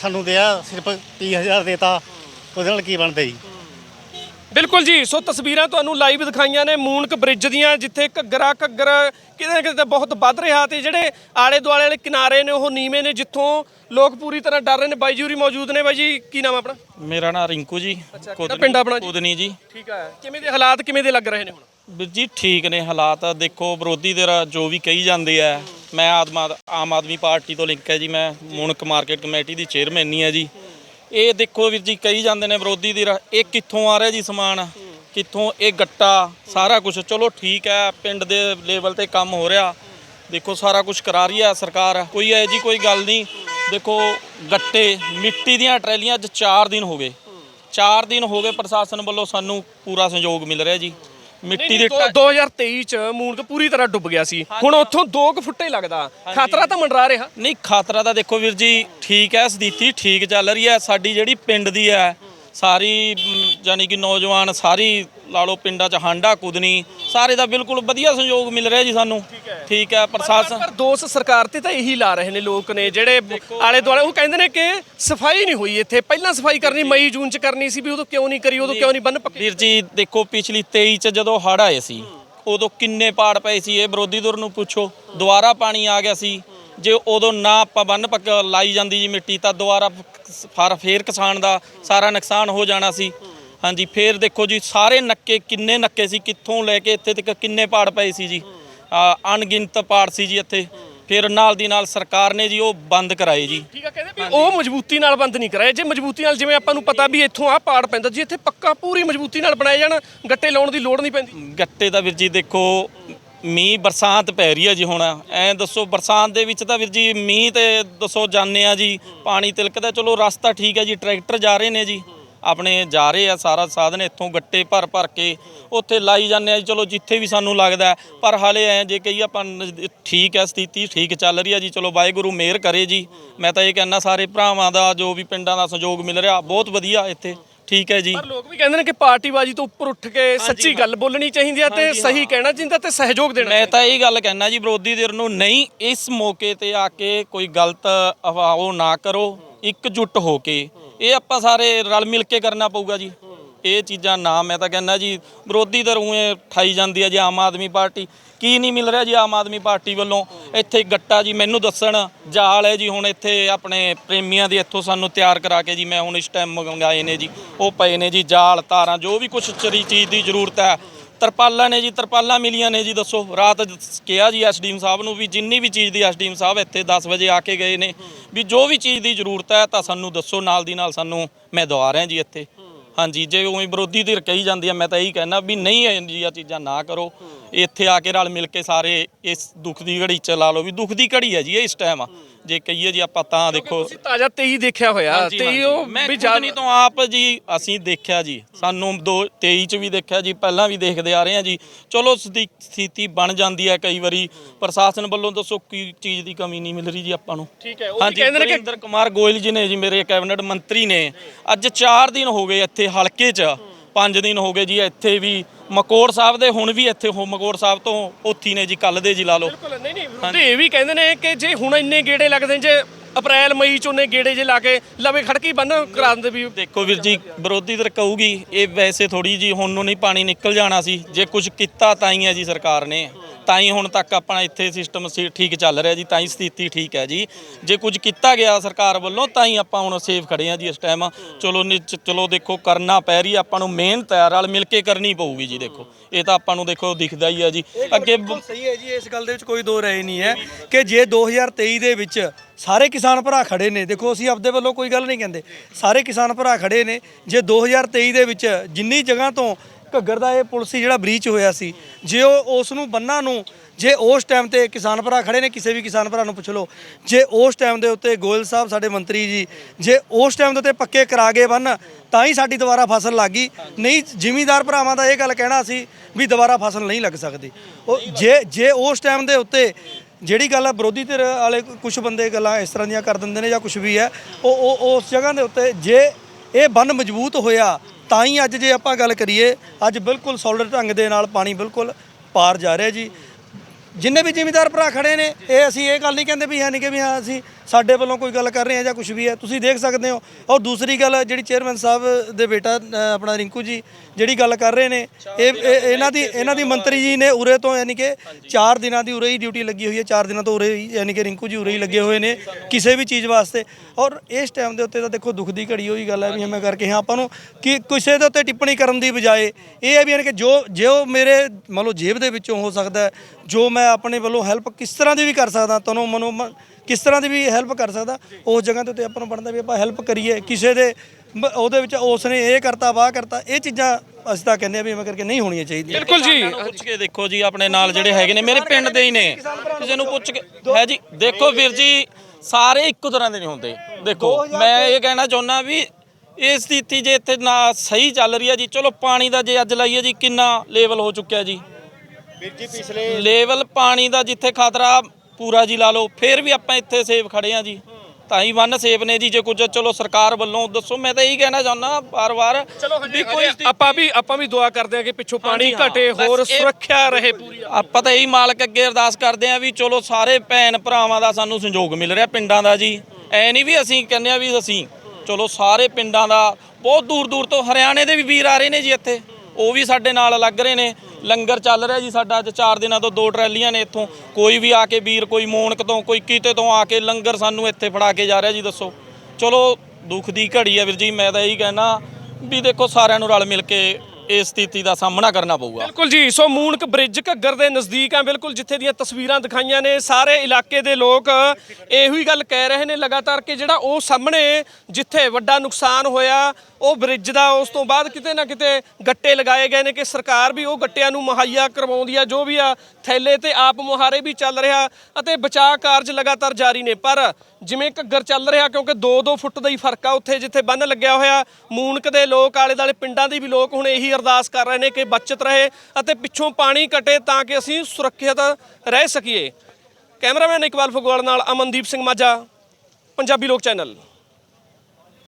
ਸਾਨੂੰ ਦਿਆ ਸਿਰਫ 30000 ਦੇਤਾ। ਉਹਦੇ ਨਾਲ ਕੀ ਬਣਦਾ ਜੀ? ਬਿਲਕੁਲ ਜੀ ਸੋ ਤਸਵੀਰਾਂ ਤੁਹਾਨੂੰ ਲਾਈਵ ਦਿਖਾਈਆਂ ਨੇ ਮੂਨਕ ਬ੍ਰਿਜ ਦੀਆਂ ਜਿੱਥੇ ਘੱਗਰਾ ਘੱਗਰ ਕਿਤੇ ਨਾ ਕਿਤੇ ਬਹੁਤ ਵੱਧ ਰਿਹਾ ਤੇ ਜਿਹੜੇ ਆਲੇ ਦੁਆਲੇ ਵਾਲੇ ਕਿਨਾਰੇ ਨੇ ਉਹ ਨੀਵੇਂ ਨੇ ਜਿੱਥੋਂ ਲੋਕ ਪੂਰੀ ਤਰ੍ਹਾਂ ਡਰ ਰਹੇ ਨੇ। ਬਾਈ ਜੀ ਹੋਰੀ ਮੌਜੂਦ ਨੇ। ਬਾਈ ਜੀ ਕੀ ਨਾਮ ਆ ਆਪਣਾ? ਮੇਰਾ ਨਾਮ ਰਿੰਕੂ ਜੀ ਕਿਹੜਾ ਪਿੰਡ ਆਪਣਾ ਜੀ? ਕੁਦਨੀ ਜੀ। ਠੀਕ ਹੈ ਕਿਵੇਂ ਦੇ ਹਾਲਾਤ ਕਿਵੇਂ ਦੇ ਲੱਗ ਰਹੇ ਨੇ ਹੁਣ? ਵੀਰ ਜੀ ਠੀਕ ਨੇ ਹਾਲਾਤ। ਦੇਖੋ ਵਿਰੋਧੀ ਧਿਰ ਜੋ ਵੀ ਕਹੀ ਜਾਂਦੇ ਆ ਮੈਂ ਆਦਮਾ ਆਮ ਆਦਮੀ ਪਾਰਟੀ ਤੋਂ ਲਿੰਕ ਹੈ ਜੀ ਮੈਂ ਮੁਣਕ ਮਾਰਕੀਟ ਕਮੇਟੀ ਦੀ ਚੇਅਰਮੈਨੀ ਹੈ ਜੀ। ਇਹ ਦੇਖੋ ਵੀਰ ਜੀ, ਕਹੀ ਜਾਂਦੇ ਨੇ ਵਿਰੋਧੀ ਧਿਰ, ਇਹ ਕਿੱਥੋਂ ਆ ਰਿਹਾ ਜੀ ਸਮਾਨ? ਕਿੱਥੋਂ ਇਹ ਗੱਟਾ, ਸਾਰਾ ਕੁਝ ਚਲੋ ਠੀਕ ਹੈ, ਪਿੰਡ ਦੇ ਲੈਵਲ ਤੇ ਕੰਮ ਹੋ ਰਿਹਾ। ਦੇਖੋ ਸਾਰਾ ਕੁਝ ਕਰਾ ਰਹੀ ਹੈ ਸਰਕਾਰ। ਕੋਈ ਐ ਜੀ ਕੋਈ ਗੱਲ ਨਹੀਂ। ਦੇਖੋ ਗੱਟੇ, ਮਿੱਟੀ ਦੀਆਂ ਟਰੈਲੀਆਂ ਅੱਜ 4 ਦਿਨ ਹੋ ਗਏ। 4 ਦਿਨ ਹੋ ਗਏ ਪ੍ਰਸ਼ਾਸਨ ਵੱਲੋਂ ਸਾਨੂੰ ਪੂਰਾ ਸਹਿਯੋਗ ਮਿਲ ਰਿਹਾ ਜੀ। ਮਿੱਟੀ ਦੇ ਦੋ- 2023 ਚ ਮੂਨਕ ਪੂਰੀ ਤਰ੍ਹਾਂ ਡੁੱਬ ਗਿਆ ਸੀ। ਹੁਣ ਉੱਥੋਂ 2 ਫੁੱਟੇ ਹੀ ਲੱਗਦਾ। ਖਤਰਾ ਤਾਂ ਮੰਡਰਾ ਰਿਹਾ। ਨਹੀਂ ਖਤਰਾ ਤਾਂ ਦੇਖੋ ਵੀਰ ਜੀ ਠੀਕ ਹੈ ਸਥਿਤੀ ਠੀਕ ਚੱਲ ਰਹੀ ਹੈ ਸਾਡੀ ਜਿਹੜੀ ਪਿੰਡ ਦੀ ਹੈ ਸਾਰੀ ਯਾਨੀ ਕਿ ਨੌਜਵਾਨ ਸਾਰੀ ਲਾ ਲਓ ਪਿੰਡਾਂ 'ਚ ਹਾਂਡਾ ਕੁਦਨੀ ਸਾਰੇ ਦਾ ਬਿਲਕੁਲ ਵਧੀਆ ਸਹਿਯੋਗ ਮਿਲ ਰਿਹਾ ਜੀ ਸਾਨੂੰ। ਠੀਕ ਹੈ। ਪ੍ਰਸ਼ਾਸਨ ਪਰ ਦੋਸ਼ ਸਰਕਾਰ ਤੇ ਤਾਂ ਇਹੀ ਲਾ ਰਹੇ ਨੇ ਲੋਕ ਨੇ ਜਿਹੜੇ ਆਲੇ ਦੁਆਲੇ ਉਹ ਕਹਿੰਦੇ ਨੇ ਕਿ ਸਫ਼ਾਈ ਨਹੀਂ ਹੋਈ ਇੱਥੇ। ਪਹਿਲਾਂ ਸਫ਼ਾਈ ਕਰਨੀ ਮਈ ਜੂਨ ਚ ਕਰਨੀ ਸੀ ਵੀ ਉਦੋਂ ਕਿਉਂ ਨਹੀਂ ਕਰੀ ਉਦੋਂ ਕਿਉਂ ਨਹੀਂ ਬੰਨ ਪੱਕੇ। ਵੀਰ ਜੀ ਦੇਖੋ ਪਿਛਲੀ 23 ਚ ਜਦੋਂ ਹੜ ਆਏ ਸੀ ਉਦੋਂ ਕਿੰਨੇ ਪਾੜ ਪਏ ਸੀ ਇਹ ਵਿਰੋਧੀ ਧਿਰ ਨੂੰ ਪੁੱਛੋ। ਦੁਬਾਰਾ ਪਾਣੀ ਆ ਗਿਆ ਸੀ। ਜੇ ਉਦੋਂ ਨਾ ਆਪਾਂ ਬੰਨ ਪੱਕ ਲਾਈ ਜਾਂਦੀ ਜੀ ਮਿੱਟੀ ਤਾਂ ਦੁਬਾਰਾ ਫਰ ਫੇਰ ਕਿਸਾਨ ਦਾ ਸਾਰਾ ਨੁਕਸਾਨ ਹੋ ਜਾਣਾ ਸੀ। ਹਾਂਜੀ ਫੇਰ ਦੇਖੋ ਜੀ ਸਾਰੇ ਨੱਕੇ ਕਿੰਨੇ ਨੱਕੇ ਸੀ ਕਿੱਥੋਂ ਲੈ ਕੇ ਇੱਥੇ ਤੱਕ ਕਿੰਨੇ ਪਾੜ ਪਏ ਸੀ ਜੀ। ਅਣਗਿਣਤ ਪਾੜ ਸੀ ਜੀ ਇੱਥੇ। ਫਿਰ ਨਾਲ ਦੀ ਨਾਲ ਸਰਕਾਰ ਨੇ ਜੀ ਉਹ ਬੰਦ ਕਰਾਏ ਜੀ। ਠੀਕ ਆ ਕਹਿੰਦੇ ਵੀ ਉਹ ਮਜ਼ਬੂਤੀ ਨਾਲ ਬੰਦ ਨਹੀਂ ਕਰਾਏ। ਜੇ ਮਜ਼ਬੂਤੀ ਨਾਲ ਜਿਵੇਂ ਆਪਾਂ ਨੂੰ ਪਤਾ ਵੀ ਇੱਥੋਂ ਆ ਪਾੜ ਪੈਂਦਾ ਜੀ ਇੱਥੇ ਪੱਕਾ ਪੂਰੀ ਮਜ਼ਬੂਤੀ ਨਾਲ ਬਣਾਏ ਜਾਣ ਗੱਟੇ ਲਾਉਣ ਦੀ ਲੋੜ ਨਹੀਂ ਪੈਂਦੀ। ਗੱਟੇ ਦਾ ਵੀਰ ਜੀ ਦੇਖੋ ਮੀਂਹ ਬਰਸਾਤ ਪੈ ਰਹੀ ਹੈ ਜੀ ਹੁਣ। ਐਂ ਦੱਸੋ ਬਰਸਾਤ ਦੇ ਵਿੱਚ ਤਾਂ ਵੀਰ ਜੀ ਮੀਂਹ ਤੇ ਦੱਸੋ ਜਾਂਦੇ ਆ ਜੀ ਪਾਣੀ ਤਿਲਕਦਾ ਚਲੋ ਰਸਤਾ ਠੀਕ ਹੈ ਜੀ ਟਰੈਕਟਰ ਜਾ ਰਹੇ ਨੇ ਜੀ। ਆਪਣੇ ਜਾ ਰਹੇ ਆ ਸਾਰਾ ਸਾਧਨ ਇੱਥੋਂ ਗੱਟੇ ਭਰ ਭਰ ਕੇ ਉੱਥੇ ਲਾਈ ਜਾਂਦੇ ਆ ਜੀ। ਚਲੋ ਜਿੱਥੇ ਵੀ ਸਾਨੂੰ ਲੱਗਦਾ। ਪਰ ਹਾਲੇ ਐ ਜੇ ਕਹੀ ਆਪਾਂ ਠੀਕ ਹੈ ਸਥਿਤੀ ਠੀਕ ਚੱਲ ਰਹੀ ਹੈ ਜੀ। ਚਲੋ ਵਾਹਿਗੁਰੂ ਮਿਹਰ ਕਰੇ ਜੀ। ਮੈਂ ਤਾਂ ਇਹ ਕਹਿੰਦਾ ਸਾਰੇ ਭਰਾਵਾਂ ਦਾ ਜੋ ਵੀ ਪਿੰਡਾਂ ਦਾ ਸਹਿਯੋਗ ਮਿਲ ਰਿਹਾ ਬਹੁਤ ਵਧੀਆ ਇੱਥੇ। ਠੀਕ ਹੈ ਜੀ। ਪਰ ਲੋਕ ਵੀ ਕਹਿੰਦੇ ਨੇ ਕਿ ਪਾਰਟੀਬਾਜ਼ੀ ਤੋਂ ਉੱਪਰ ਉੱਠ ਕੇ ਸੱਚੀ ਗੱਲ ਬੋਲਣੀ ਚਾਹੀਦੀ ਹੈ ਤੇ ਸਹੀ ਕਹਿਣਾ ਚਾਹੀਦਾ ਤੇ ਸਹਿਯੋਗ ਦੇਣਾ ਮੈਂ ਤਾਂ ਇਹ ਗੱਲ ਕਹਿਣਾ ਜੀ ਵਿਰੋਧੀ ਧਿਰ ਨੂੰ ਨਹੀਂ ਇਸ ਮੌਕੇ ਤੇ ਆ ਕੇ ਕੋਈ ਗਲਤ ਅਫਵਾਹ ਨਾ ਕਰੋ ਇਕਜੁੱਟ ਹੋ ਕੇ। ਇਹ ਆਪਾਂ ਸਾਰੇ ਰਲ ਮਿਲ ਕੇ ਕਰਨਾ ਪਊਗਾ ਜੀ। ਇਹ ਚੀਜ਼ਾਂ ਨਾ ਮੈਂ ਤਾਂ ਕਹਿੰਦਾ ਜੀ, ਵਿਰੋਧੀ ਧਿਰ ਉਵੇਂ ਠਾਈ ਜਾਂਦੀ ਹੈ ਜੀ, ਆਮ ਆਦਮੀ ਪਾਰਟੀ। ਕੀ ਨਹੀਂ ਮਿਲ ਰਿਹਾ ਜੀ ਆਮ ਆਦਮੀ ਪਾਰਟੀ ਵੱਲੋਂ? ਇੱਥੇ ਗੱਟਾ ਜੀ, ਮੈਨੂੰ ਦੱਸਣ, ਜਾਲ ਹੈ ਜੀ ਹੁਣ ਇੱਥੇ ਆਪਣੇ ਪ੍ਰੇਮੀਆਂ ਦੇ, ਇੱਥੋਂ ਸਾਨੂੰ ਤਿਆਰ ਕਰਾ ਕੇ ਜੀ, ਮੈਂ ਹੁਣ ਇਸ ਟਾਈਮ ਮੰਗਾਏ ਨੇ ਜੀ। ਉਹ ਪਏ ਨੇ ਜੀ ਜਾਲ, ਤਾਰਾਂ, ਜੋ ਵੀ ਕੁਝ ਚਰੀ ਚੀਜ਼ ਦੀ ਜ਼ਰੂਰਤ ਹੈ ਤਰਪਾਲਾਂ ਨੇ ਜੀ, ਤਰਪਾਲਾਂ ਮਿਲੀਆਂ ਨੇ ਜੀ, ਦੱਸੋ। ਰਾਤ ਕਿਹਾ ਜੀ ਐਸਡੀਐਮ ਸਾਹਿਬ ਨੂੰ ਵੀ ਜਿੰਨੀ ਵੀ ਚੀਜ਼ ਦੀ ਐਸਡੀਐਮ ਸਾਹਿਬ ਇੱਥੇ 10 ਵਜੇ ਆ ਕੇ ਗਏ ਨੇ, ਵੀ ਜੋ ਵੀ ਚੀਜ਼ ਦੀ ਜ਼ਰੂਰਤ ਹੈ ਤਾਂ ਸਾਨੂੰ ਦੱਸੋ, ਨਾਲ ਦੀ ਨਾਲ ਸਾਨੂੰ ਮੈਂ ਦਵਾ ਰਿਹਾ ਜੀ ਇੱਥੇ। ਹਾਂਜੀ, ਜੇ ਉਵੇਂ ਵਿਰੋਧੀ ਧਿਰ ਕਹੀ ਜਾਂਦੀ ਹੈ ਮੈਂ ਤਾਂ ਇਹੀ ਕਹਿਣਾ ਵੀ ਨਹੀਂ ਇਹ ਜਿਹੀਆਂ ਚੀਜ਼ਾਂ ਨਾ ਕਰੋ। ਇੱਥੇ ਆ ਕੇ ਰਲ ਮਿਲ ਕੇ ਸਾਰੇ ਇਸ ਦੁੱਖ ਦੀ ਘੜੀ ਚ ਲਾ ਲਓ ਵੀ ਦੁੱਖ ਦੀ ਘੜੀ ਹੈ ਜੀ, ਇਹ ਇਸ ਟਾਈਮ ਆ। ਜੇ ਕਹੀਏ ਜੀ ਆਪਾਂ ਤਾਂ ਦੇਖੋ ਤੁਸੀਂ ਤਾਜ਼ਾ 23 ਦੇਖਿਆ ਹੋਇਆ। ਹਾਂਜੀ, 23 ਹਾਂਜੀ। ਉਹ ਵੀ ਨਹੀਂ ਤੋਂ ਆਪ ਜੀ ਅਸੀਂ ਦੇਖਿਆ ਜੀ। ਸਾਨੂੰ ਦੋ 23 ਚ ਵੀ ਦੇਖਿਆ ਜੀ ਪਹਿਲਾਂ ਵੀ ਦੇਖਦੇ ਆ ਰਹੇ ਆ ਜੀ। ਚਲੋ ਸਥਿ- ਸਥਿਤੀ ਬਣ ਜਾਂਦੀ ਹੈ ਕਈ ਵਾਰੀ। ਪ੍ਰਸ਼ਾਸਨ ਵੱਲੋਂ ਦੱਸੋ ਕੀ ਚੀਜ਼ ਦੀ ਕਮੀ ਨਹੀਂ ਮਿਲ ਰਹੀ ਜੀ ਆਪਾਂ ਨੂੰ। ਠੀਕ ਹੈ ਉਹ ਕਹਿੰਦੇ ਨੇ ਕਿ ਵਰਿੰਦਰ ਕੁਮਾਰ ਗੋਇਲ ਜੀ ਨੇ ਜੀ ਮੇਰੇ ਕੈਬਨਿਟ ਮੰਤਰੀ ਨੇ। ਅੱਜ 4 ਦਿਨ ਹੋ ਗਏ ਇੱਥੇ ਹਲਕੇ 'ਚ। 5 ਦਿਨ ਹੋ ਗਏ ਜੀ ਇੱਥੇ ਵੀ ਮਕੌੜ ਸਾਹਿਬ ਦੇ ਹੁਣ ਵੀ ਇੱਥੇ ਹੋ ਮਕੌੜ ਸਾਹਿਬ ਤੋਂ ਉੱਥੀ ਨੇ ਜੀ ਕੱਲ ਦੇ ਜੀ ਲਾ ਲਓ। ਬਿਲਕੁਲ ਨਹੀਂ ਨਹੀਂ ਵਿਰੋਧੀ ਇਹ ਵੀ ਕਹਿੰਦੇ ਨੇ ਕਿ ਜੇ ਹੁਣ ਇੰਨੇ ਗੇੜੇ ਲੱਗਦੇ ਨੇ ਜੇ ਅਪ੍ਰੈਲ ਮਈ ਚ ਉਹਨੇ ਗੇੜੇ ਜੇ ਲਾ ਕੇ ਲਵੇ ਖੜਕੀ ਬੰਨ ਕਰਾ ਦਿੰਦੇ ਵੀ ਦੇਖੋ ਵੀਰ ਜੀ ਵਿਰੋਧੀ ਧਿਰ ਕਹੂਗੀ ਇਹ ਵੈਸੇ ਥੋੜੀ ਜੀ ਹੁਣ ਨੂੰ ਨਹੀਂ ਪਾਣੀ ਨਿਕਲ ਜਾਣਾ ਸੀ ਜੇ ਕੁਝ ਕੀਤਾ ਤਾਂ ਹੀ ਹੈ ਜੀ ਸਰਕਾਰ ਨੇ। ਤਾਂ ਹੀ ਹੁਣ ਤੱਕ ਆਪਣਾ ਇੱਥੇ ਸਿਸਟਮ ਠੀਕ ਚੱਲ ਰਿਹਾ ਜੀ ਤਾਂ ਹੀ ਸਥਿਤੀ ਠੀਕ ਹੈ ਜੀ। ਜੇ ਕੁਝ ਕੀਤਾ ਗਿਆ ਸਰਕਾਰ ਵੱਲੋਂ ਤਾਂ ਹੀ ਆਪਾਂ ਹੁਣ ਸੇਫ ਖੜੇ ਆ ਜੀ ਇਸ ਟਾਈਮ ਚਲੋ ਚਲੋ ਦੇਖੋ ਕਰਨਾ ਪੈ ਰਹੀ ਆਪਾਂ ਨੂੰ ਮਿਹਨਤ ਹੈ ਰਲ ਮਿਲ ਕੇ ਕਰਨੀ ਪਊਗੀ ਜੀ ਦੇਖੋ। ਇਹ ਤਾਂ ਆਪਾਂ ਨੂੰ ਦੇਖੋ ਦਿਖਦਾ ਹੀ ਹੈ ਜੀ। ਅੱਗੇ ਸਹੀ ਹੈ ਜੀ ਇਸ ਗੱਲ ਦੇ ਵਿੱਚ ਕੋਈ ਦੋ ਰਾਏ ਨਹੀਂ ਹੈ ਕਿ ਜੇ 2023 ਦੇ ਵਿੱਚ ਸਾਰੇ ਕਿਸਾਨ ਭਰਾ ਖੜੇ ਨੇ ਦੇਖੋ ਅਸੀਂ ਆਪਦੇ ਵੱਲੋਂ ਕੋਈ ਗੱਲ ਨਹੀਂ ਕਹਿੰਦੇ। ਸਾਰੇ ਕਿਸਾਨ ਭਰਾ ਖੜੇ ਨੇ ਜੇ 2023 ਦੇ ਵਿੱਚ ਜਿੰਨੀ ਜਗ੍ਹਾ ਤੋਂ ਘੱਗਰ ਦਾ ਇਹ ਪੁਲਸੀ ਜਿਹੜਾ ਬ੍ਰੀਚ ਹੋਇਆ ਸੀ। ਜੇ ਉਹ ਉਸ ਨੂੰ ਬੰਨਾਂ ਨੂੰ, ਜੇ ਉਸ ਟਾਈਮ ਤੇ ਕਿਸਾਨ ਭਰਾ ਖੜੇ ਨੇ, ਕਿਸੇ ਵੀ ਕਿਸਾਨ ਭਰਾ ਨੂੰ ਪੁੱਛ ਲਓ, ਜੇ ਉਸ ਟਾਈਮ ਦੇ ਉੱਤੇ ਗੋਇਲ ਸਾਹਿਬ ਸਾਡੇ ਮੰਤਰੀ ਜੀ, ਜੇ ਉਸ ਟਾਈਮ ਦੇ ਉੱਤੇ ਪੱਕੇ ਕਰਾ ਗਏ ਬੰਨ, ਤਾਂ ਹੀ ਸਾਡੀ ਦੁਬਾਰਾ ਫਸਲ ਲੱਗ ਗਈ। ਨਹੀਂ, ਜ਼ਿਮੀਂਦਾਰ ਭਰਾਵਾਂ ਦਾ ਇਹ ਗੱਲ ਕਹਿਣਾ ਸੀ ਵੀ ਦੁਬਾਰਾ ਫਸਲ ਨਹੀਂ ਲੱਗ ਸਕਦੀ। ਉਹ ਜੇ ਜੇ ਉਸ ਟਾਈਮ ਦੇ ਉੱਤੇ ਜਿਹੜੀ ਗੱਲ ਆ, ਵਿਰੋਧੀ ਧਿਰ ਵਾਲੇ ਕੁਝ ਬੰਦੇ ਗੱਲਾਂ ਇਸ ਤਰ੍ਹਾਂ ਦੀਆਂ ਕਰ ਦਿੰਦੇ ਨੇ ਜਾਂ ਕੁਝ ਵੀ ਹੈ, ਉਹ ਉਹ, ਉਸ ਜਗ੍ਹਾ ਦੇ ਉੱਤੇ ਜੇ ਇਹ ਬੰਨ ਮਜ਼ਬੂਤ ਹੋਇਆ ਤਾਂ ਹੀ ਅੱਜ ਜੇ ਆਪਾਂ ਗੱਲ ਕਰੀਏ, ਅੱਜ ਬਿਲਕੁਲ ਸੋਲਿਡ ਢੰਗ ਦੇ ਨਾਲ ਪਾਣੀ ਬਿਲਕੁਲ ਪਾਰ ਜਾ ਰਿਹਾ ਜੀ। ਜਿੰਨੇ ਵੀ ਜ਼ਿਮੀਦਾਰ ਭਰਾ ਖੜੇ ਨੇ, ਇਹ ਅਸੀਂ ਇਹ ਗੱਲ ਨਹੀਂ ਕਹਿੰਦੇ ਵੀ ਹੈ ਨਹੀਂ ਕਿ ਵੀ ਹਾਂ ਅਸੀਂ ਸਾਡੇ ਵੱਲੋਂ ਕੋਈ ਗੱਲ ਕਰ ਰਹੇ ਹਾਂ ਜਾਂ ਕੁਝ ਵੀ ਹੈ ਤੁਸੀਂ ਦੇਖ ਸਕਦੇ ਹੋ। ਔਰ ਦੂਸਰੀ ਗੱਲ ਜਿਹੜੀ ਚੇਅਰਮੈਨ ਸਾਹਿਬ ਦੇ ਬੇਟਾ ਆਪਣਾ ਰਿੰਕੂ ਜੀ ਜਿਹੜੀ ਗੱਲ ਕਰ ਰਹੇ ਨੇ ਇਹ ਇਹ- ਇਹਨਾਂ ਦੀ ਇਹਨਾਂ ਦੀ ਮੰਤਰੀ ਜੀ ਨੇ ਉਰੇ ਤੋਂ ਯਾਨੀ ਕਿ 4 ਦਿਨਾਂ ਦੀ ਉਰੇ ਹੀ ਡਿਊਟੀ ਲੱਗੀ ਹੋਈ ਹੈ 4 ਦਿਨਾਂ ਤੋਂ ਉਰੇ ਹੀ ਯਾਨੀ ਕਿ ਰਿੰਕੂ ਜੀ ਉਰੇ ਹੀ ਲੱਗੇ ਹੋਏ ਨੇ ਕਿਸੇ ਵੀ ਚੀਜ਼ ਵਾਸਤੇ। ਔਰ ਇਸ ਟਾਈਮ ਦੇ ਉੱਤੇ ਤਾਂ ਦੇਖੋ ਦੁੱਖ ਦੀ ਘੜੀ ਹੋਈ ਗੱਲ ਹੈ ਵੀ ਮੈਂ ਕਰਕੇ ਹਾਂ ਆਪਾਂ ਨੂੰ ਕਿ ਕਿਸੇ ਦੇ ਉੱਤੇ ਟਿੱਪਣੀ ਕਰਨ ਦੀ ਬਜਾਏ ਇਹ ਹੈ ਵੀ ਯਾਨੀ ਕਿ ਜੋ ਜੋ ਮੇਰੇ ਮੰਨ ਲਓ ਜੇਬ ਦੇ ਵਿੱਚੋਂ ਹੋ ਸਕਦਾ ਜੋ ਮੈਂ ਆਪਣੇ ਵੱਲੋਂ ਹੈਲਪ ਕਿਸ ਤਰ੍ਹਾਂ ਦੀ ਵੀ ਕਰ ਸਕਦਾ ਤੁਹਾਨੂੰ ਮਨੋ ਕਿਸ ਤਰ੍ਹਾਂ ਦੀ ਵੀ ਹੈਲਪ ਕਰ ਸਕਦਾ ਉਸ ਜਗ੍ਹਾ ਦੇ ਉੱਤੇ ਆਪਾਂ ਨੂੰ ਬਣਦਾ ਵੀ ਆਪਾਂ ਹੈਲਪ ਕਰੀਏ ਕਿਸੇ ਦੇ ਉਹਦੇ ਵਿੱਚ ਉਸ ਨੇ ਇਹ ਕਰਤਾ ਵਾਹ ਕਰਤਾ ਇਹ ਚੀਜ਼ਾਂ ਅਸੀਂ ਤਾਂ ਕਹਿੰਦੇ ਆ ਵੀ ਐਵੇਂ ਕਰਕੇ ਨਹੀਂ ਹੋਣੀਆਂ ਚਾਹੀਦੀਆਂ। ਬਿਲਕੁਲ ਜੀ। ਪੁੱਛ ਕੇ ਦੇਖੋ ਜੀ ਆਪਣੇ ਨਾਲ ਜਿਹੜੇ ਹੈਗੇ ਨੇ ਮੇਰੇ ਪਿੰਡ ਦੇ ਹੀ ਨੇ। ਕਿਸੇ ਨੂੰ ਪੁੱਛ ਕੇ ਹੈ ਜੀ ਦੇਖੋ ਵੀਰ ਜੀ ਸਾਰੇ ਇੱਕੋ ਤਰ੍ਹਾਂ ਦੇ ਨਹੀਂ ਹੁੰਦੇ। ਦੇਖੋ ਮੈਂ ਇਹ ਕਹਿਣਾ ਚਾਹੁੰਦਾ ਵੀ ਇਹ ਸਥਿਤੀ ਜੇ ਇੱਥੇ ਨਾ ਸਹੀ ਚੱਲ ਰਹੀ ਹੈ ਜੀ ਚਲੋ ਪਾਣੀ ਦਾ ਜੇ ਅੱਜ ਲਾਈਏ ਜੀ ਕਿੰਨਾ ਲੈਵਲ ਹੋ ਚੁੱਕਿਆ ਜੀ। ਵੀਰ ਜੀ ਪਿਛਲੇ ਲੈਵਲ ਪਾਣੀ ਦਾ ਜਿੱਥੇ ਖਤਰਾ ਪੂਰਾ ਜੀ ਲਾ ਲਓ ਫੇਰ ਵੀ ਆਪਾਂ ਇੱਥੇ ਸੇਫ ਖੜੇ ਆ ਜੀ। ਤਾਂ ਹੀ ਵਨ ਸੇਫ ਨੇ ਜੀ ਜੇ ਕੁਝ ਚਲੋ ਸਰਕਾਰ ਵੱਲੋਂ ਦੱਸੋ ਮੈਂ ਤਾਂ ਇਹੀ ਕਹਿਣਾ ਚਾਹੁੰਦਾ ਵਾਰ-ਵਾਰ ਵੀ ਕੋਈ ਆਪਾਂ ਵੀ ਆਪਾਂ ਵੀ ਦੁਆ ਕਰਦੇ ਹਾਂ ਕਿ ਪਿੱਛੋਂ ਪਾਣੀ ਹਾਂ। ਘਟੇ ਹੋਰ ਸੁਰੱਖਿਆ ਰਹੇ ਪੂਰੀ ਆਪਾਂ ਤਾਂ ਇਹੀ ਮਾਲਕ ਅੱਗੇ ਅਰਦਾਸ ਕਰਦੇ ਆਂ ਵੀ ਚਲੋ ਸਾਰੇ ਭੈਣ ਭਰਾਵਾਂ ਦਾ ਸਾਨੂੰ ਸੰਯੋਗ ਮਿਲ ਰਿਹਾ ਪਿੰਡਾਂ ਦਾ ਜੀ। ਐ ਨਹੀਂ ਵੀ ਅਸੀਂ ਕਹਿੰਦੇ ਆ ਵੀ ਅਸੀਂ ਚਲੋ ਸਾਰੇ ਪਿੰਡਾਂ ਦਾ ਬਹੁਤ ਦੂਰ ਦੂਰ ਤੋਂ ਹਰਿਆਣੇ ਦੇ ਵੀ ਵੀਰ ਆ ਰਹੇ ਨੇ ਜੀ ਇੱਥੇ। ਉਹ ਵੀ ਸਾਡੇ ਨਾਲ ਲੱਗ ਰਹੇ ਨੇ। ਲੰਗਰ ਚੱਲ ਰਿਹਾ ਜੀ ਸਾਡਾ ਅੱਜ 4 ਦਿਨਾਂ ਤੋਂ ਦੋ ਟਰੈਲੀਆਂ ਨੇ ਇੱਥੋਂ। ਕੋਈ ਵੀ ਆ ਕੇ ਵੀਰ, ਕੋਈ ਮੋਨਕ ਤੋਂ, ਕੋਈ ਕੀਤੇ ਤੋਂ ਆ ਕੇ ਲੰਗਰ ਸਾਨੂੰ ਇੱਥੇ ਫੜਾ ਕੇ ਜਾ ਰਿਹਾ ਜੀ, ਦੱਸੋ। ਚਲੋ, ਦੁੱਖ ਦੀ ਘੜੀ ਆ ਵੀਰ ਜੀ, ਮੈਂ ਤਾਂ ਇਹੀ ਕਹਿਣਾ ਵੀ ਦੇਖੋ ਸਾਰਿਆਂ ਨੂੰ ਰਲ ਮਿਲ ਕੇ ਇਸ ਸਥਿਤੀ ਦਾ ਸਾਹਮਣਾ ਕਰਨਾ ਪਊਗਾ। ਬਿਲਕੁਲ ਜੀ, ਸੋ ਮੂਨਕ ਬ੍ਰਿਜ ਘੱਗਰ ਦੇ ਨਜ਼ਦੀਕ ਆ ਬਿਲਕੁਲ ਜਿੱਥੇ ਦੀਆਂ ਤਸਵੀਰਾਂ ਦਿਖਾਈਆਂ ਨੇ, ਸਾਰੇ ਇਲਾਕੇ ਦੇ ਲੋਕ ਇਹੋ ਹੀ ਗੱਲ ਕਹਿ ਰਹੇ ਨੇ ਲਗਾਤਾਰ ਕਿ ਜਿਹੜਾ ਉਹ ਸਾਹਮਣੇ ਜਿੱਥੇ ਵੱਡਾ ਨੁਕਸਾਨ ਹੋਇਆ, ਉਹ ਬ੍ਰਿਜ ਦਾ, ਉਸ ਤੋਂ ਬਾਅਦ ਕਿਤੇ ਨਾ ਕਿਤੇ ਗੱਟੇ ਲਗਾਏ ਗਏ ਨੇ ਕਿ ਸਰਕਾਰ ਵੀ ਉਹ ਗੱਟਿਆਂ ਨੂੰ ਮੁਹੱਈਆ ਕਰਵਾਉਂਦੀ ਆ, ਜੋ ਵੀ ਆ ਥੈਲੇ ਤੇ ਆਪ ਮੁਹਾਰੇ ਵੀ ਚੱਲ ਰਿਹਾ ਅਤੇ ਬਚਾਅ ਕਾਰਜ ਲਗਾਤਾਰ ਜਾਰੀ ਨੇ। ਪਰ ਜਿਵੇਂ ਘੱਗਰ ਚੱਲ ਰਿਹਾ, ਕਿਉਂਕਿ 2-2 ਫੁੱਟ ਦਾ ਹੀ ਫ਼ਰਕ ਆ ਉੱਥੇ, ਜਿੱਥੇ ਬੰਨ ਲੱਗਿਆ ਹੋਇਆ, ਮੂਨਕ ਦੇ ਲੋਕ ਆਲੇ ਦਾਲੇ ਪਿੰਡਾਂ ਦੇ ਵੀ ਲੋਕ ਹੁਣ ਇਹੀ ਅਰਦਾਸ ਕਰ ਰਹੇ ਨੇ ਕਿ ਬਚਤ ਰਹੇ ਅਤੇ ਪਿੱਛੋਂ ਪਾਣੀ ਘਟੇ ਤਾਂ ਕਿ ਅਸੀਂ ਸੁਰੱਖਿਅਤ ਰਹਿ ਸਕੀਏ। ਕੈਮਰਾਮੈਨ ਇਕਬਾਲ ਫਗਵਾਲ ਨਾਲ ਅਮਨਦੀਪ ਸਿੰਘ ਮਾਝਾ, ਪੰਜਾਬੀ ਲੋਕ ਚੈਨਲ।